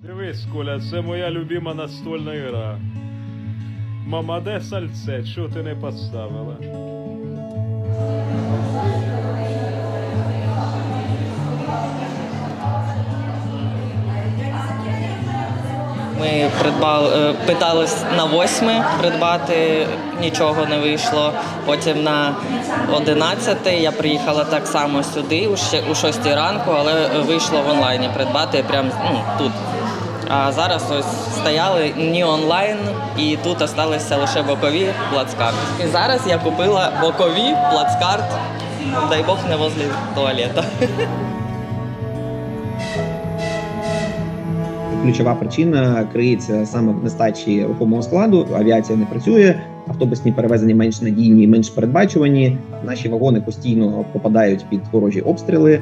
Дивись, Коля, це моя любима настольна гра. Мама, де сальце? Чого ти не поставила? Ми придбали, е, питались на восьме придбати, нічого не вийшло. Потім на 11 я приїхала так само сюди, у 6 ранку, але вийшло в онлайні придбати прямо ну, тут. А зараз ось стояли ні онлайн, і тут залишилися лише бокові плацкарт. І зараз я купила бокові плацкарт, дай Бог не возле туалета. Ключова причина криється саме в нестачі рухомого складу. Авіація не працює, автобусні перевезення менш надійні, менш передбачувані. Наші вагони постійно попадають під ворожі обстріли.